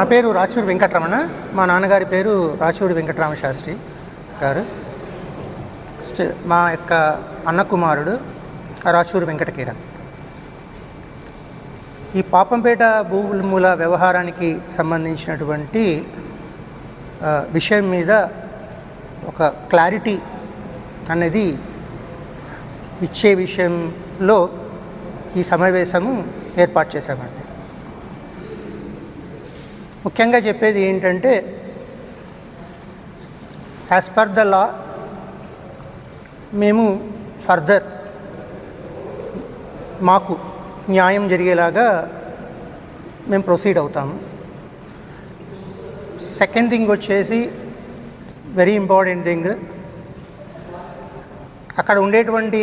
నా పేరు రాచూరు వెంకటరమణ. మా నాన్నగారి పేరు రాచూరు వెంకటరామ శాస్త్రి గారు. మా యొక్క అన్న కుమారుడు రాచూరు వెంకటకిరణ్ ఈ పాపంపేట భూముల వ్యవహారానికి సంబంధించినటువంటి విషయం మీద ఒక క్లారిటీ అనేది ఇచ్చే విషయంలో ఈ సమావేశము ఏర్పాటు చేశామండి. ముఖ్యంగా చెప్పేది ఏంటంటే యాజ్ పర్ ద లా మేము ఫర్దర్ మాకు న్యాయం జరిగేలాగా మేము ప్రొసీడ్ అవుతాము. సెకండ్ థింగ్ వచ్చేసి వెరీ ఇంపార్టెంట్ థింగ్ అక్కడ ఉండేటువంటి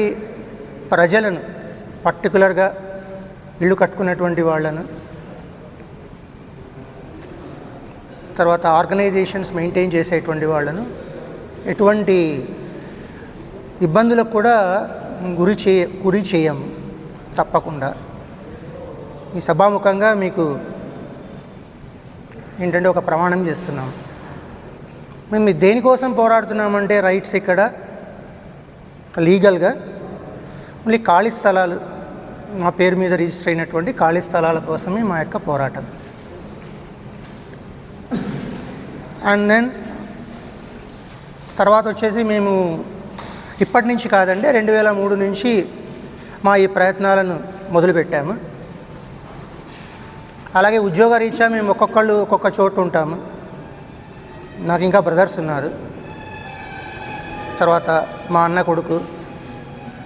ప్రజలను పర్టికులర్గా ఇల్లు కట్టుకున్నటువంటి వాళ్ళను తర్వాత ఆర్గనైజేషన్స్ మెయింటైన్ చేసేటువంటి వాళ్ళను ఎటువంటి ఇబ్బందులకు కూడా గురి చే గురి చేయం తప్పకుండా. ఈ సభాముఖంగా మీకు ఏంటంటే ఒక ప్రమాణం చేస్తున్నాం. మేము దేనికోసం పోరాడుతున్నామంటే రైట్స్ ఇక్కడ లీగల్గా మళ్ళీ ఖాళీ స్థలాలు మా పేరు మీద రిజిస్టర్ అయినటువంటి ఖాళీ స్థలాల కోసమే మా యొక్క పోరాటం. అండ్ దెన్ తర్వాత వచ్చేసి మేము ఇప్పటి నుంచి కాదండి రెండు వేల మూడు నుంచి మా ఈ ప్రయత్నాలను మొదలుపెట్టాము. అలాగే ఉద్యోగరీత్యా మేము ఒక్కొక్కళ్ళు ఒక్కొక్క చోటు ఉంటాము. నాకు ఇంకా బ్రదర్స్ ఉన్నారు. తర్వాత మా అన్న కొడుకు.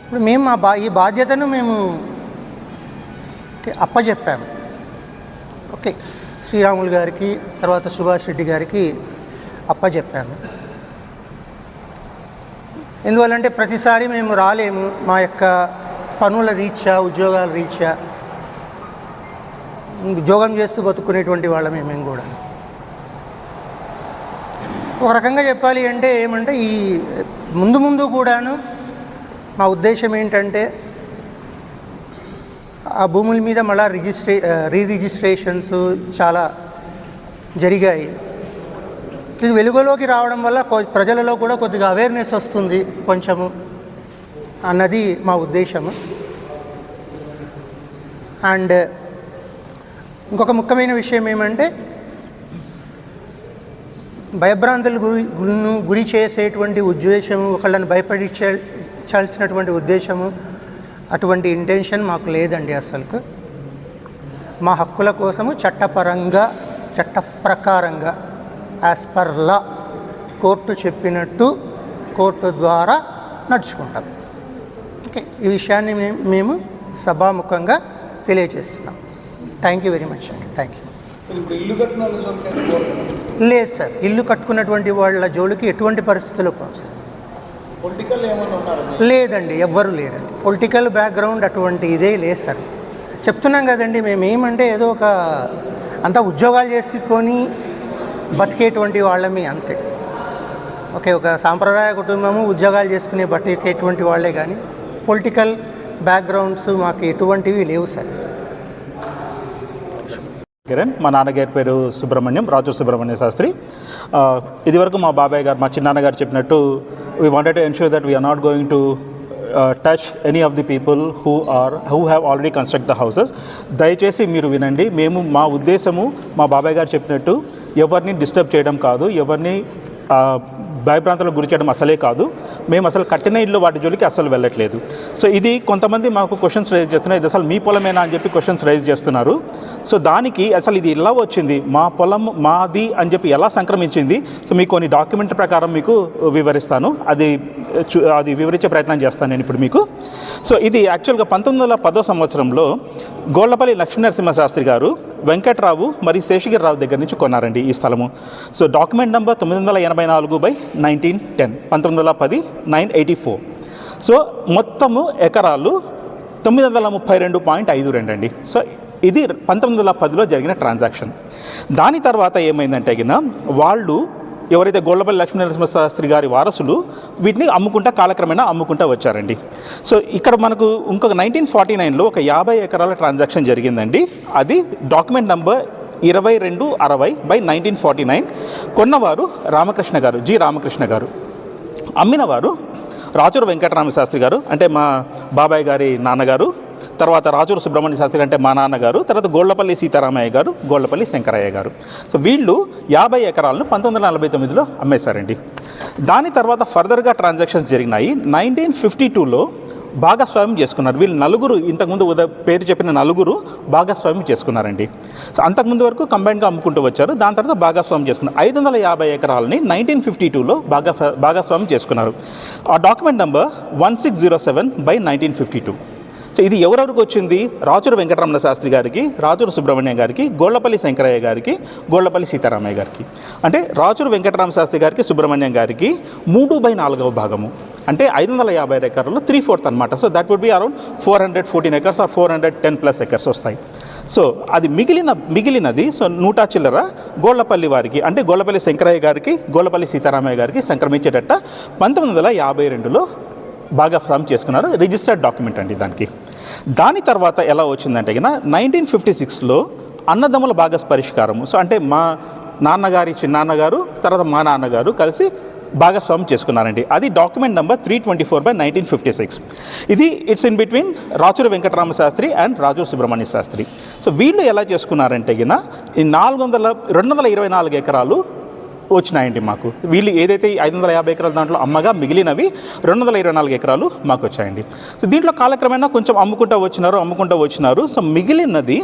ఇప్పుడు మేము మా బా ఈ బాధ్యతను మేము అప్పచెప్పాము ఓకే. శ్రీరాములు గారికి తర్వాత సుభాష్ రెడ్డి గారికి అప్పచెప్పాను ఎందువల్లంటే ప్రతిసారి మేము రాలేము. మా యొక్క పనుల రీత్యా ఉద్యోగాల రీత్యా ఉద్యోగం చేస్తూ బతుకునేటువంటి వాళ్ళమే మేము కూడా. ఒక రకంగా చెప్పాలి అంటే ఏమంటే ఈ ముందు ముందు కూడాను మా ఉద్దేశం ఏంటంటే ఆ భూముల మీద మళ్ళా రిజిస్ట్రే రీ రిజిస్ట్రేషన్స్ చాలా జరిగాయి. ఇది వెలుగులోకి రావడం వల్ల ప్రజలలో కూడా కొద్దిగా అవేర్నెస్ వస్తుంది కొంచెము. అన్నది మా ఉద్దేశము. అండ్ ఇంకొక ముఖ్యమైన విషయం ఏమంటే భయభ్రాంతులు గురి గురి చేసేటువంటి ఉద్దేశము ఒకళ్ళని భయపడించాల్సినటువంటి ఉద్దేశము అటువంటి ఇంటెన్షన్ మాకు లేదండి అసలుకు మా హక్కుల కోసము చట్టపరంగా చట్ట ప్రకారంగా యాజ్ పర్ లా కోర్టు చెప్పినట్టు కోర్టు ద్వారా నడుచుకుంటాం. ఓకే ఈ విషయాన్ని మేము సభాముఖంగా తెలియజేస్తున్నాం. థ్యాంక్ యూ వెరీ మచ్ అండి థ్యాంక్ యూ లేదు సార్ ఇల్లు కట్టుకున్నటువంటి వాళ్ళ జోలికి ఎటువంటి పరిస్థితుల్లో పోం సార్ లేదండి ఎవ్వరు లేరండి. పొలిటికల్ బ్యాక్గ్రౌండ్ అటువంటి ఇదే లేదు సార్ చెప్తున్నాం కదండి మేము ఏమంటే ఏదో ఒక అంతా ఉద్యోగాలు చేసుకొని బతికేటువంటి వాళ్ళమే అంతే. ఓకే ఒక సాంప్రదాయ కుటుంబము ఉద్యోగాలు చేసుకునే బతికేటువంటి వాళ్ళే కానీ పొలిటికల్ బ్యాక్గ్రౌండ్స్ మాకు ఎటువంటివి లేవు సార్. కిరణ్ మా నాన్నగారి పేరు సుబ్రహ్మణ్యం రాజు సుబ్రహ్మణ్య శాస్త్రి. ఇదివరకు మా బాబాయ్ గారు మా చిన్నాన్నగారు చెప్పినట్టు we wanted to ensure that we are not going to touch any of the people who are who have already construct the houses దయచేసి మీరు వినండి మేము మా ఉద్దేశము మా బాబాయ్ గారు చెప్పినట్టు ఎవరిని డిస్టర్బ్ చేయడం కాదు ఎవరిని ఆ, భయభ్రాంతులకు గురి చేయడం అసలే కాదు. మేము అసలు కట్టిన ఇల్లు వాటి జోలికి అసలు వెళ్ళట్లేదు. సో ఇది కొంతమంది మాకు క్వశ్చన్స్ రైజ్ చేస్తున్నారు. ఇది అసలు మీ పొలమేనా అని చెప్పి క్వశ్చన్స్ రైజ్ చేస్తున్నారు. సో దానికి అసలు ఇది ఎలా వచ్చింది? మా పొలం మాది అని చెప్పి ఎలా సంక్రమించింది? సో మీకు కొన్ని డాక్యుమెంట్ ప్రకారం మీకు వివరిస్తాను. అది అది వివరించే ప్రయత్నం చేస్తాను నేను ఇప్పుడు మీకు. సో ఇది యాక్చువల్గా పంతొమ్మిది వందల పదో సంవత్సరంలో గోళ్ళపల్లి లక్ష్మీనరసింహ శాస్త్రి గారు వెంకట్రావు మరియు శేషగిరిరావు దగ్గర నుంచి కొన్నారండి ఈ స్థలము. సో డాక్యుమెంట్ నెంబర్ తొమ్మిది వందల ఎనభై నాలుగు బై నైన్టీన్ టెన్ పంతొమ్మిది వందల పది నైన్ ఎయిటీ ఫోర్. సో మొత్తము ఎకరాలు తొమ్మిది వందల ముప్పై రెండు పాయింట్ ఐదు రెండు అండి. సో ఇది పంతొమ్మిది వందల పదిలో జరిగిన ట్రాన్సాక్షన్. దాని తర్వాత ఏమైందంటే గిన వాళ్ళు ఎవరైతే గోళ్ళపల్లి లక్ష్మీనరసింహ శాస్త్రి గారి వారసులు వీటిని అమ్ముకుంటా కాలక్రమేణా అమ్ముకుంటా వచ్చారండి. సో ఇక్కడ మనకు ఇంకొక నైన్టీన్ ఫార్టీ నైన్లో ఒక యాభై ఎకరాల ట్రాన్సాక్షన్ జరిగిందండి. అది డాక్యుమెంట్ నంబర్ ఇరవై రెండు అరవై బై నైన్టీన్ ఫార్టీ నైన్. కొన్నవారు రామకృష్ణ గారు జి రామకృష్ణ గారు. అమ్మినవారు రాచూరు వెంకటరామ శాస్త్రి గారు అంటే మా బాబాయ్ గారి నాన్నగారు తర్వాత రాజూరు సుబ్రహ్మణ్య శాస్త్రి అంటే మా నాన్నగారు తర్వాత గోళ్ళపల్లి సీతారామయ్య గారు గోళ్ళపల్లి శంకరయ్య గారు. సో వీళ్ళు యాభై ఎకరాలను పంతొమ్మిది వందల నలభై తొమ్మిదిలో అమ్మేశారండి. దాని తర్వాత ఫర్దర్గా ట్రాన్సాక్షన్స్ జరిగినాయి. నైన్టీన్ ఫిఫ్టీ టూలో భాగస్వామ్యం చేసుకున్నారు. వీళ్ళు నలుగురు ఇంతకుముందు ఉద పేరు చెప్పిన నలుగురు భాగస్వామ్యం చేసుకున్నారండి. సో అంతకుముందు వరకు కంబైన్గా అమ్ముకుంటూ వచ్చారు. దాని తర్వాత భాగస్వామ్యం చేసుకున్నారు. ఐదు వందల యాభై ఎకరాలని నైన్టీన్ ఫిఫ్టీ టూలో భాగ భాగస్వామ్యం చేసుకున్నారు. ఆ document number one six zero seven by nineteen fifty two. So ఇది ఎవరెవరికి వచ్చింది? రాచూరు వెంకటరమణ శాస్త్రి గారికి రాచూరు సుబ్రహ్మణ్యం గారికి గోళ్ళపల్లి శంకరయ్య గారికి గోళ్ళపల్లి సీతారామయ్య గారికి. అంటే రాచూరు వెంకటరామ శాస్త్రి గారికి సుబ్రహ్మణ్యం గారికి మూడు బై నాలుగవ భాగము. అంటే ఐదు వందల యాభై ఎకర్లు త్రీ ఫోర్త్ అనమాట so that would be around four hundred fourteen acres or four hundred ten plus acres వస్తాయి. సో అది మిగిలిన మిగిలినది సో నూట చిల్లర గోళ్ళపల్లి వారికి అంటే గోళ్ళపల్లి శంకరయ్య గారికి గోళ్ళపల్లి సీతారామయ్య గారికి సంక్రమించేటట్ట పంతొమ్మిది వందల యాభై రెండులో బాగా ఫామ్ చేసుకున్నారు. రిజిస్టర్డ్ డాక్యుమెంట్ అండి దానికి. దాని తర్వాత ఎలా వచ్చిందంటే కదా నైన్టీన్ ఫిఫ్టీ సిక్స్లో అన్నదమ్ముల భాగస్ పరిష్కారము సో అంటే మా నాన్నగారి చిన్నాన్నగారు తర్వాత మా నాన్నగారు కలిసి భాగస్వామ్యం చేసుకున్నారండి. అది document number three twenty four by nineteen fifty six. ఇది it's in between Rachuri Venkatarama Sastri and Rajuru Subrahmanya Sastri. So వీళ్ళు ఎలా చేసుకున్నారంటే గిన ఈ నాలుగు వందల రెండు వందల ఇరవై నాలుగు ఎకరాలు వచ్చినాయండి మాకు. వీళ్ళు ఏదైతే ఐదు వందల యాభై ఎకరాల దాంట్లో అమ్మగా మిగిలినవి రెండు వందల ఇరవై నాలుగు ఎకరాలు మాకు వచ్చాయండి. సో దీంట్లో కాలక్రమేణా కొంచెం అమ్ముకుంటూ వచ్చినారు అమ్ముకుంటూ వచ్చినారు. సో మిగిలినది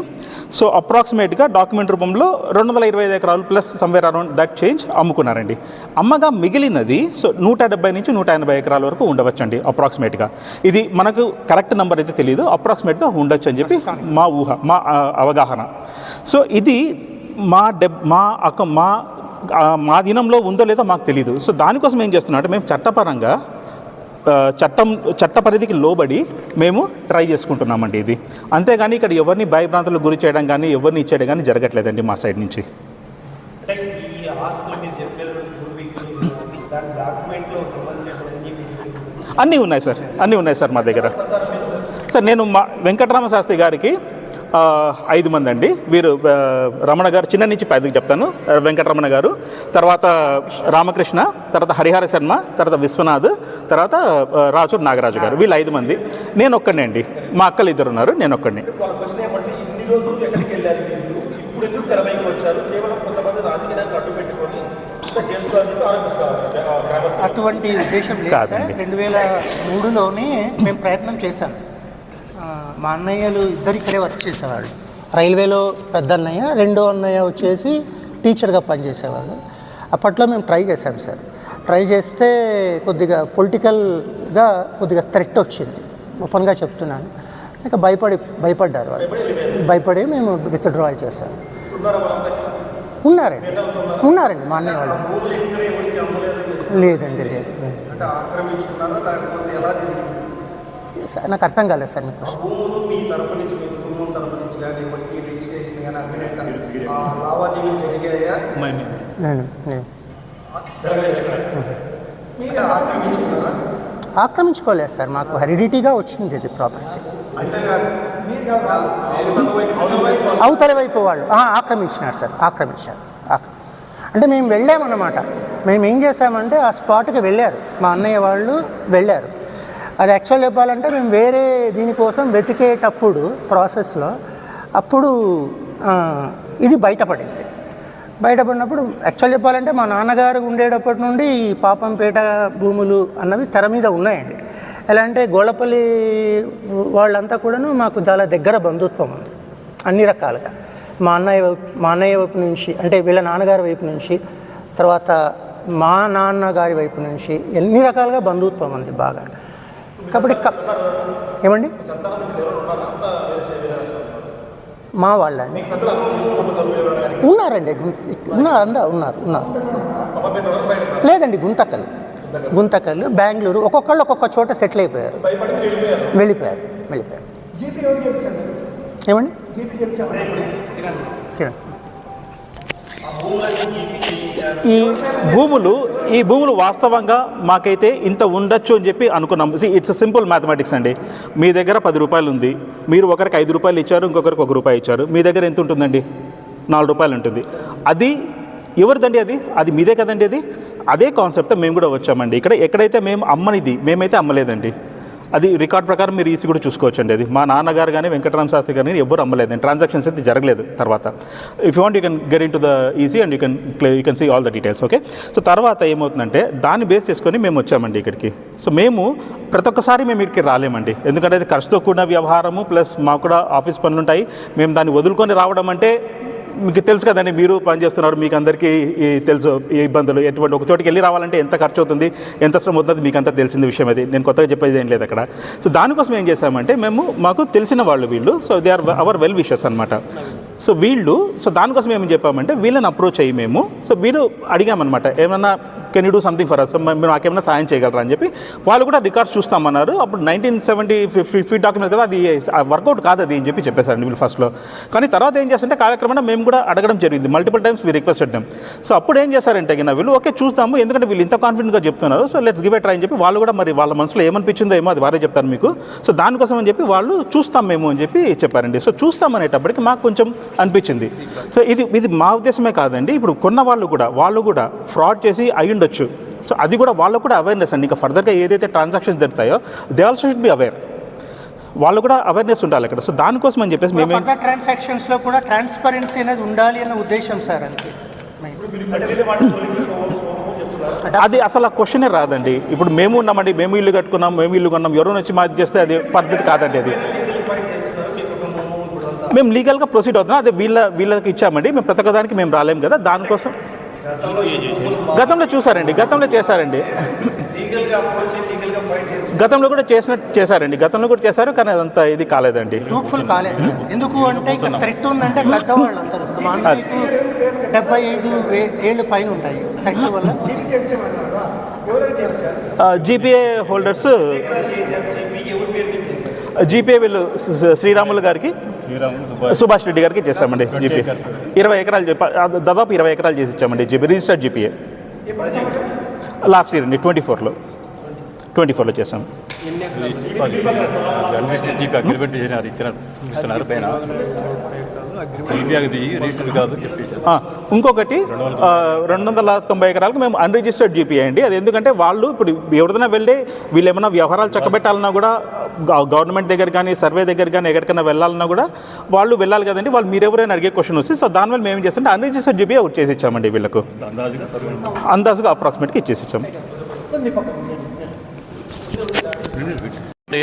సో అప్రాక్సిమేట్గా డాక్యుమెంట్ రూపంలో రెండు వందల ఇరవై ఐదు ఎకరాలు plus somewhere around that change అమ్ముకున్నారండి. అమ్మగా మిగిలినది సో నూట డెబ్బై నుంచి నూట ఎనభై ఎకరాల వరకు ఉండవచ్చండి అప్రాక్సిమేట్గా. ఇది మనకు కరెక్ట్ నెంబర్ అయితే తెలియదు అప్రాక్సిమేట్గా ఉండొచ్చు అని చెప్పి మా ఊహ మా అవగాహన. సో ఇది మా డెబ్ మా అక్క మా మా దినంలో ఉందో లేదో మాకు తెలియదు సో దానికోసం ఏం చేస్తున్నాం అంటే మేము చట్టపరంగా చట్టం చట్ట పరిధికి లోబడి మేము ట్రై చేసుకుంటున్నామండి ఇది. అంతేగాని ఇక్కడ ఎవరిని భయభ్రాంతులకు గురి చేయడం కానీ ఎవరిని ఇచ్చేయడం కానీ జరగట్లేదండి మా సైడ్ నుంచి. అన్నీ ఉన్నాయి సార్ అన్నీ ఉన్నాయి సార్ మా దగ్గర. సార్ నేను మా వెంకటరామ శాస్త్రి గారికి ఐదు మంది అండి. వీరు రమణ గారు చిన్న నుంచి పెద్దకి చెప్తాను. వెంకటరమణ గారు తర్వాత రామకృష్ణ తర్వాత హరిహర శర్మ తర్వాత విశ్వనాథ్ తర్వాత ఆ, రాజు నాగరాజు గారు. వీళ్ళు ఐదు మంది. నేను ఒక్కడిని అండి. మా అక్కలు ఇద్దరు ఉన్నారు. నేను ఒక్కడిని. అటువంటి ఉద్దేశం లేదు సార్. కాదండి. రెండు వేల మూడులోనే మేము ప్రయత్నం చేశాం. మా అన్నయ్యలు ఇద్దరు ఇక్కడే వర్క్ చేసేవాళ్ళు. రైల్వేలో పెద్ద అన్నయ్య రెండో అన్నయ్య వచ్చేసి టీచర్గా పనిచేసేవాళ్ళు. అప్పట్లో మేము ట్రై చేశాం సార్. ట్రై చేస్తే కొద్దిగా పొలిటికల్గా కొద్దిగా థ్రెట్ వచ్చింది. ఓపెన్గా చెప్తున్నాను. ఇక భయపడి భయపడ్డారు వాళ్ళు. భయపడి మేము విత్డ్రా చేశాం. ఉన్నారండి. ఉన్నారండి మా అన్నయ్య వాళ్ళు. లేదండి లేదు జరిగింది సార్. నాకు అర్థం కాలేదు సార్ మీకు. మీ ఆక్రమించుకోలేదు సార్. మాకు హెరిడిటీగా వచ్చింది ఇది ప్రాపర్టీ అవతల వైపు వాళ్ళు. ఆ, ఆక్రమించినారు సార్. ఆక్రమించారు. ఆక్ర- అంటే మేము వెళ్ళామన్నమాట. మేము ఏం చేసామంటే ఆ స్పాట్కి వెళ్ళారు. మా అన్నయ్య వాళ్ళు వెళ్ళారు. అది యాక్చువల్ చెప్పాలంటే మేము వేరే దీనికోసం వెతికేటప్పుడు ప్రాసెస్లో అప్పుడు ఇది బయటపడింది. బయటపడినప్పుడు యాక్చువల్ చెప్పాలంటే మా నాన్నగారు ఉండేటప్పటి నుండి ఈ పాపంపేట భూములు అన్నవి తెర మీద ఉన్నాయండి. ఎలా అంటే గోళపల్లి వాళ్ళంతా కూడాను మాకు చాలా దగ్గర బంధుత్వం ఉంది. అన్ని రకాలుగా. మా అన్నయ్య వైపు మా అన్నయ్య వైపు నుంచి అంటే వీళ్ళ నాన్నగారి వైపు నుంచి తర్వాత మా నాన్నగారి వైపు నుంచి ఎన్ని రకాలుగా బంధుత్వం ఉంది బాగా. కాబట్టి ఏమండి? మా వాళ్ళండి. ఉన్నారండి. గుం- ఉన్నారు అందా ఉన్నారు ఉన్నారు. లేదండి గుంతకల్. గుంతకల్ బెంగళూరు ఒక్కొక్కళ్ళు ఒక్కొక్క చోట సెటిల్ అయిపోయారు. వెళ్ళిపోయారు వెళ్ళిపోయారు. ఏమండి. ఈ భూములు ఈ భూములు వాస్తవంగా మాకైతే ఇంత ఉండొచ్చు అని చెప్పి అనుకున్నాం. ఇట్స్ సింపుల్ మ్యాథమెటిక్స్ అండి. మీ దగ్గర పది రూపాయలు ఉంది. మీరు ఒకరికి ఐదు రూపాయలు ఇచ్చారు ఇంకొకరికి ఒక రూపాయి ఇచ్చారు. మీ దగ్గర ఎంత ఉంటుందండి? నాలుగు రూపాయలు ఉంటుంది. అది ఎవరిదండి అది? అది మీదే కదండి అది? అదే కాన్సెప్ట్తో మేము కూడా వచ్చామండి. ఇక్కడ ఎక్కడైతే మేము అమ్మనిది మేమైతే అమ్మలేదండి. అది రికార్డ్ ప్రకారం మీరు ఈసీ కూడా చూసుకోవచ్చండి అది. మా నాన్నగారు కానీ వెంకటరామ శాస్త్రి కానీ ఎవ్వరు అమ్మలేదు. ట్రాన్సాక్షన్స్ అయితే జరగలేదు తర్వాత. If you want you can get in to the EC and you can you can see all the details okay so తర్వాత ఏమవుతుందంటే దాన్ని బేస్ చేసుకొని మేము వచ్చామండి ఇక్కడికి. సో మేము ప్రతి ఒక్కసారి మేము ఇక్కడికి రాలేమండి. ఎందుకంటే అది ఖర్చుతో కూడిన వ్యవహారము ప్లస్ మాకు కూడా ఆఫీస్ పనులు ఉంటాయి మేము దాన్ని వదులుకొని రావడం అంటే మీకు తెలుసు కదండి మీరు పనిచేస్తున్నారు మీకు అందరికీ ఈ తెలుసు ఈ ఇబ్బందులు. ఎటువంటి ఒక చోటికి వెళ్ళి రావాలంటే ఎంత ఖర్చు అవుతుంది ఎంత శ్రమ అవుతుంది మీకు అంతా తెలిసింది విషయం అది. నేను కొత్తగా చెప్పేది ఏం లేదు అక్కడ. సో దానికోసం ఏం చేశామంటే మేము మాకు తెలిసిన వాళ్ళు వీళ్ళు so they are our well wishes అనమాట సో వీళ్ళు సో దానికోసం ఏం చెప్పామంటే వీళ్ళని అప్రోచ్ అయ్యి మేము సో వీళ్ళు అడిగామన్నమాట ఏమన్నా can you do something for us మీరు నాకేమైనా సాయం చేయగలరా అని చెప్పి వాళ్ళు కూడా రికార్డ్స్ చూస్తామన్నారు. అప్పుడు నైన్టీన్ సెవెంటీ ఫిఫ్టీ డాక్యుమెంట్ కదా అది వర్కౌట్ కాదు అది అని చెప్పి చెప్పేశారండి వీళ్ళు ఫస్ట్లో కానీ తర్వాత ఏం చేస్తుంటే కాలక్రమేణా మేము కూడా అడగడం జరిగింది. Multiple times we request them so అప్పుడు ఏం చేశారంటే గిన వీళ్ళు ఓకే చూస్తాము. ఎందుకంటే వీళ్ళు ఇంత కాన్ఫిడెంట్గా చెప్తున్నారు. So let's give a try అని చెప్పి వాళ్ళు కూడా మరి వాళ్ళ మనసులో ఏమనిపించిందో ఏమో అది వారే చెప్తారు మీకు. సో దానికోసం అని చెప్పి వాళ్ళు చూస్తాం మేము అని చెప్పి చెప్పారండి. సో చూస్తాం అనేటప్పటికి మాకు కొంచెం అనిపించింది. సో ఇది ఇది మా ఉద్దేశమే కాదండి. ఇప్పుడు కొన్న వాళ్ళు కూడా వాళ్ళు కూడా ఫ్రాడ్ చేసి అయి ఉండొచ్చు. సో అది కూడా వాళ్ళకు కూడా అవేర్నెస్ అండి. ఇంకా ఫర్దర్గా ఏదైతే ట్రాన్సాక్షన్స్ జరుగుతాయో they also should be aware వాళ్ళు కూడా అవేర్నెస్ ఉండాలి ఇక్కడ సో దానికోసం అని చెప్పేసి మేమేం ట్రాన్సాక్షన్స్లో కూడా ట్రాన్స్పరెన్సీ అనేది ఉండాలి అన్న ఉద్దేశం సార్ అంతే. అంటే అది అసలు ఆ క్వశ్చనే రాదండి. ఇప్పుడు మేము ఉన్నామండి మేము ఇల్లు కట్టుకున్నాం మేము ఇల్లు కొన్నాం ఎవరైనా వచ్చి మాది చేస్తే అది పద్ధతి కాదండి అది. మేము లీగల్గా ప్రొసీడ్ అవుతున్నాం అదే వీళ్ళ వీళ్ళకి ఇచ్చామండి. మేము ప్రతి ఒక్కదానికి మేము రాలేం కదా. దానికోసం గతంలో చూసారండి గతంలో చేశారండి గతంలో కూడా చేసినట్టు చేశారండి గతంలో కూడా చేశారు కానీ అదంతా ఇది కాలేదండి. కాలేదు ఎందుకు అంటే థ్రెట్ ఉందంటే పెద్దవాళ్ళు అంటారు డెబ్బై ఐదు ఏళ్ళు పైన ఉంటాయి థ్రెట్ వల్ల. జీపీఏ హోల్డర్స్ జీపీఏ వీళ్ళు శ్రీ- శ్రీరాములు గారికి సుభాష్ రెడ్డి గారికి చేస్తామండి జీపీ ఇరవై ఎకరాలు దాదాపు ఇరవై ఎకరాలు చేసి ఇచ్చామండి GP registered GPA last year అండి ట్వంటీ ఫోర్లో ట్వంటీ ఫోర్లో చేసాం జీపీ అగ్రిమెంట్ ఇస్తున్నారు ఇంకొకటి రెండు వందల తొంభై ఎకరాలకు మేము అన్రిజిస్టర్డ్ జీపీ అండి. అది ఎందుకంటే వాళ్ళు ఇప్పుడు ఎవరిదైనా వెళ్ళి వీళ్ళు ఏమైనా వ్యవహారాలు చక్కబెట్టాలన్నా కూడా గవర్నమెంట్ దగ్గర కానీ సర్వే దగ్గర కానీ ఎక్కడికైనా వెళ్ళాలన్నా కూడా వాళ్ళు వెళ్ళాలి కదండి. వాళ్ళు మీరు ఎవరైనా అడిగే క్వశ్చన్ వస్తే సో దానివల్ల మేము ఏం చేస్తుంటే అన్రిజిస్టర్డ్ జీపీ అవుట్ చేసి ఇచ్చామండి వీళ్ళకు. అందాజుగా అప్రాక్సిమేట్గా ఇచ్చేసి ఇచ్చాం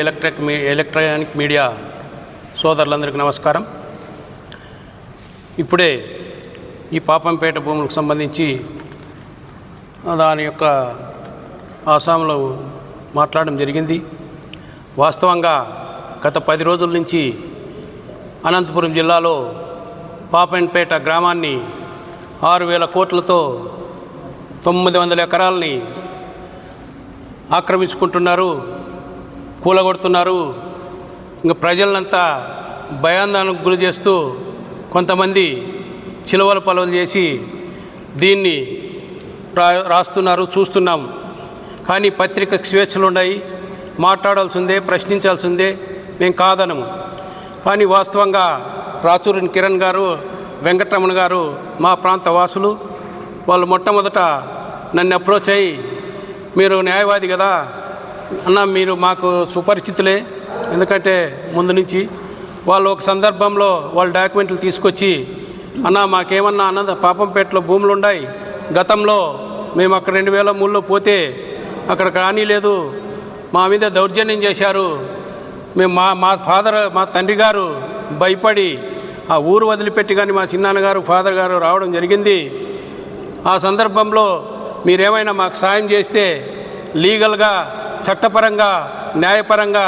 ఎలక్ట్రిక్ మీ ఎలక్ట్రానిక్ మీడియా సోదరులందరికీ నమస్కారం. ఇప్పుడే ఈ పాపంపేట భూములకు సంబంధించి దాని యొక్క ఆసాంలో మాట్లాడడం జరిగింది. వాస్తవంగా గత పది రోజుల నుంచి అనంతపురం జిల్లాలో పాపంపేట గ్రామాన్ని ఆరు వేల కోట్లతో తొమ్మిది వందల ఎకరాలని ఆక్రమించుకుంటున్నారు కూలగొడుతున్నారు. ఇంకా ప్రజలంతా భయాందానికి గురి చేస్తూ కొంతమంది చిలువల పొలం చేసి దీన్ని రా రాస్తున్నారు చూస్తున్నాం. కానీ పత్రిక స్వేచ్ఛలు ఉన్నాయి. మాట్లాడాల్సిందే ప్రశ్నించాల్సిందే. మేము కాదనము. కానీ వాస్తవంగా రాచూరిని కిరణ్ గారు వెంకటరమణ గారు మా ప్రాంత వాసులు వాళ్ళు మొట్టమొదట నన్ను అప్రోచ్ అయ్యి మీరు న్యాయవాది కదా అన్న మీరు మాకు సుపరిచితులే. ఎందుకంటే ముందు నుంచి వాళ్ళు ఒక సందర్భంలో వాళ్ళ డాక్యుమెంట్లు తీసుకొచ్చి అన్న మాకేమన్నా అన్నద పాపంపేటలో భూములు ఉన్నాయి గతంలో మేము అక్కడ రెండు వేల మూడులో పోతే అక్కడ రానిలేదు. మా మీద దౌర్జన్యం చేశారు. మేము మా మా ఫాదర్ మా తండ్రి గారు భయపడి ఆ ఊరు వదిలిపెట్టి కానీ మా చిన్నాన్నగారు ఫాదర్ గారు రావడం జరిగింది. ఆ సందర్భంలో మీరేమైనా మాకు సాయం చేస్తే లీగల్గా చట్టపరంగా న్యాయపరంగా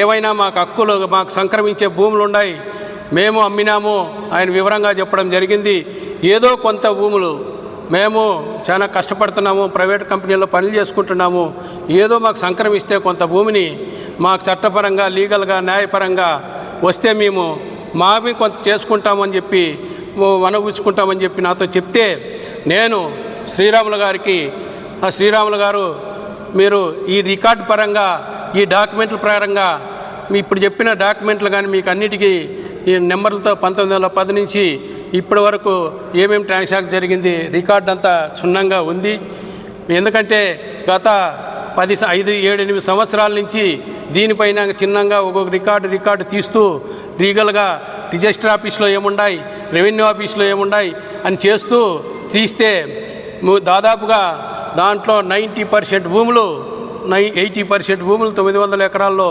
ఏవైనా మాకు హక్కులు మాకు సంక్రమించే భూములు ఉన్నాయి మేము అమ్మినాము ఆయన వివరంగా చెప్పడం జరిగింది. ఏదో కొంత భూములు మేము చాలా కష్టపడుతున్నాము ప్రైవేట్ కంపెనీలో పనులు చేసుకుంటున్నాము. ఏదో మాకు సంక్రమిస్తే కొంత భూమిని మాకు చట్టపరంగా లీగల్గా న్యాయపరంగా వస్తే మేము మావి కొంత చేసుకుంటామని చెప్పి వనగూచుకుంటామని చెప్పి నాతో చెప్తే నేను శ్రీరాములు గారికి ఆ శ్రీరాములు గారు మీరు ఈ రికార్డు పరంగా ఈ డాక్యుమెంట్ల ప్రకారంగా మీ ఇప్పుడు చెప్పిన డాక్యుమెంట్లు కానీ మీకు అన్నిటికీ ఈ నెంబర్లతో పంతొమ్మిది వందల పది నుంచి ఇప్పటి వరకు ఏమేమి ట్రాన్సాక్షన్ జరిగింది రికార్డ్ అంతా క్షుణ్ణంగా ఉంది. ఎందుకంటే గత పది స- ఐదు ఏడు ఎనిమిది సంవత్సరాల నుంచి దీనిపైన చిన్నంగా ఒక్కొక్క రికార్డు రికార్డు తీస్తూ లీగల్గా రిజిస్టర్ ఆఫీస్లో ఏముండాయి రెవెన్యూ ఆఫీస్లో ఏముండాయి అని చేస్తూ తీస్తే దాదాపుగా దాంట్లో నైంటీ పర్సెంట్ భూములు నై ఎయిటీ పర్సెంట్ భూములు తొమ్మిది వందల ఎకరాల్లో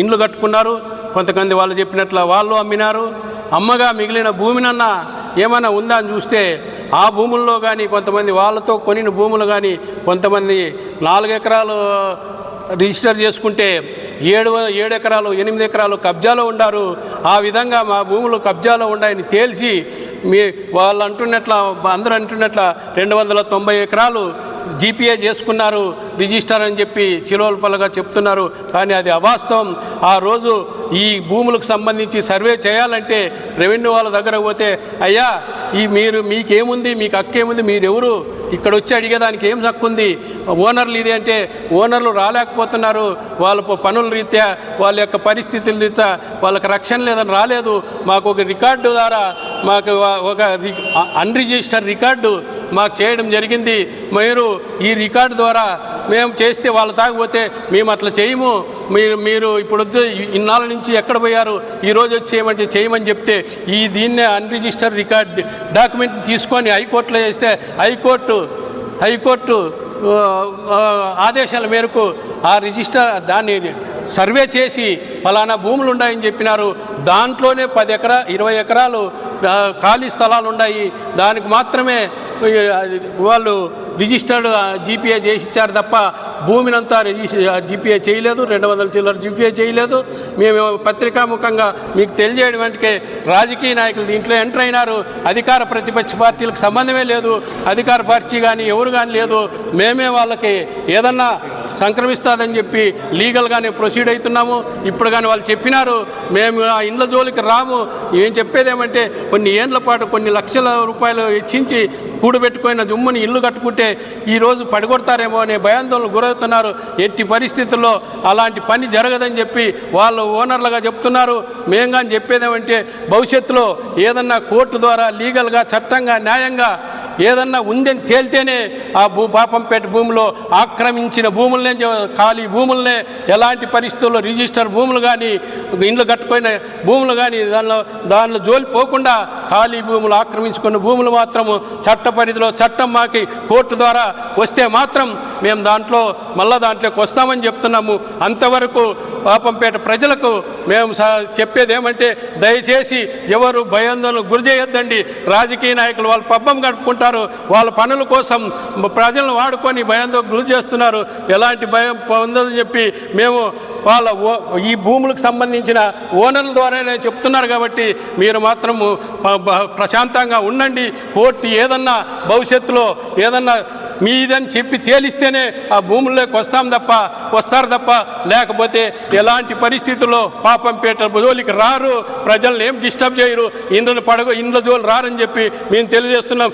ఇండ్లు కట్టుకున్నారు. కొంతమంది వాళ్ళు చెప్పినట్లు వాళ్ళు అమ్మినారు. అమ్మగా మిగిలిన భూమినన్నా ఏమైనా ఉందా అని చూస్తే ఆ భూముల్లో కానీ కొంతమంది వాళ్ళతో కొనిన భూములు కానీ కొంతమంది నాలుగు ఎకరాలు రిజిస్టర్ చేసుకుంటే ఏడు ఏడు ఎకరాలు ఎనిమిది ఎకరాలు కబ్జాలో ఉండారు. ఆ విధంగా మా భూములు కబ్జాలో ఉన్నాయని తేల్చి మీ వాళ్ళు అంటున్నట్ల అందరూ అంటున్నట్ల రెండు వందల తొంభై ఎకరాలు జీపీఏ చేసుకున్నారు రిజిస్టర్ అని చెప్పి చిలోల్పలగా చెప్తున్నారు. కానీ అది అవాస్తవం. ఆ రోజు ఈ భూములకు సంబంధించి సర్వే చేయాలంటే రెవెన్యూ వాళ్ళ దగ్గర పోతే అయ్యా ఈ మీరు మీకేముంది? మీకు హక్కేముంది? మీరెవరు? ఇక్కడ వచ్చి అడిగేదానికి ఏం హక్కు ఉంది ఓనర్లు ఇది అంటే ఓనర్లు రాలేకపోతున్నారు. వాళ్ళ పనుల రీత్యా వాళ్ళ యొక్క పరిస్థితుల రీత్యా వాళ్ళకి రక్షణ లేదని రాలేదు. మాకు ఒక రికార్డు ద్వారా మాకు ఒక రి- అన్రిజిస్టర్ రికార్డు మాకు చేయడం జరిగింది. మీరు ఈ రికార్డు ద్వారా మేము చేస్తే వాళ్ళు తాగపోతే మేము అట్లా చేయము. మీరు మీరు ఇప్పుడు ఇన్నాళ్ళ నుంచి ఎక్కడ పోయారు? ఈరోజు వచ్చేయమంటే వచ్చి చేయమని చెప్తే ఈ దీన్నే అన్రిజిస్టర్ రికార్డ్ డాక్యుమెంట్ తీసుకొని హైకోర్టులో చేస్తే హైకోర్టు హైకోర్టు ఆదేశాల మేరకు ఆ రిజిస్టర్ దాన్ని సర్వే చేసి ఫలానా భూములు ఉన్నాయని చెప్పినారు. దాంట్లోనే పది ఎకరా ఇరవై ఎకరాలు ఖాళీ స్థలాలు ఉన్నాయి. దానికి మాత్రమే వాళ్ళు రిజిస్టర్డ్ జీపీఏ చేసి ఇచ్చారు తప్ప భూమినంతా రిజిస్టర్ జీపీఏ చేయలేదు. రెండు వందల చిల్లర జీపీఏ చేయలేదు. మేము పత్రికాముఖంగా మీకు తెలియజేయడం రాజకీయ నాయకులు దీంట్లో ఎంటర్ అయినారు. అధికార ప్రతిపక్ష పార్టీలకు సంబంధమే లేదు. అధికార పార్టీ కానీ ఎవరు కానీ లేదు. మేమే వాళ్ళకి ఏదన్నా సంక్రమిస్తుందని చెప్పి లీగల్గానే ప్రొసీడ్ అవుతున్నాము ఇప్పుడు కానీ వాళ్ళు చెప్పినారు మేము ఆ ఇండ్ల జోలికి రాము. ఏం చెప్పేదేమంటే కొన్ని ఏండ్ల పాటు కొన్ని లక్షల రూపాయలు హెచ్చించి కూడబెట్టుకున్న జుమ్ముని ఇల్లు కట్టుకుంటే ఈరోజు పడగొడతారేమో అనే భయాందోళనకు గురవుతున్నారు. ఎట్టి పరిస్థితుల్లో అలాంటి పని జరగదని చెప్పి వాళ్ళు ఓనర్లుగా చెప్తున్నారు. మేము కానీ చెప్పేదేమంటే భవిష్యత్తులో ఏదన్నా కోర్టు ద్వారా లీగల్గా చట్టంగా న్యాయంగా ఏదన్నా ఉందని తేలితేనే ఆ భూ పాపంపేట భూమిలో ఆక్రమించిన భూములనే ఖాళీ భూములనే ఎలాంటి పరిస్థితుల్లో రిజిస్టర్ భూములు కానీ ఇండ్లు కట్టుకున్న భూములు కానీ దానిలో దానిలో జోలి పోకుండా ఖాళీ భూములు ఆక్రమించుకున్న భూములు మాత్రము చట్ట పరిధిలో చట్టం మాకి కోర్టు ద్వారా వస్తే మాత్రం మేము దాంట్లో మళ్ళా దాంట్లోకి వస్తామని చెప్తున్నాము. అంతవరకు పాపంపేట ప్రజలకు మేము స- చెప్పేది ఏమంటే దయచేసి ఎవరు భయాందోళనకు గురి చేయొద్దండి. రాజకీయ నాయకులు వాళ్ళు పబ్బం గడుపుకుంటారు వాళ్ళ పనుల కోసం ప్రజలను వాడుకొని భయంతో గురి చేస్తున్నారు. ఎలాంటి భయం పొందని చెప్పి మేము వాళ్ళ ఓ ఈ భూములకు సంబంధించిన ఓనర్ల ద్వారానే చెప్తున్నారు కాబట్టి మీరు మాత్రము ప్రశాంతంగా ఉండండి. కోర్టు ఏదన్నా భవిష్యత్తులో ఏదన్నా మీదని చెప్పి తేలిస్తేనే ఆ భూముల్లోకి వస్తాం తప్ప వస్తారు తప్ప లేకపోతే ఎలాంటి పరిస్థితుల్లో పాపంపేట జోలికి రారు. ప్రజల్ని ఏం డిస్టర్బ్ చేయరు. ఇండ్లను పడగ ఇండ్ల జోలు రారని చెప్పి మేము తెలియజేస్తున్నాం.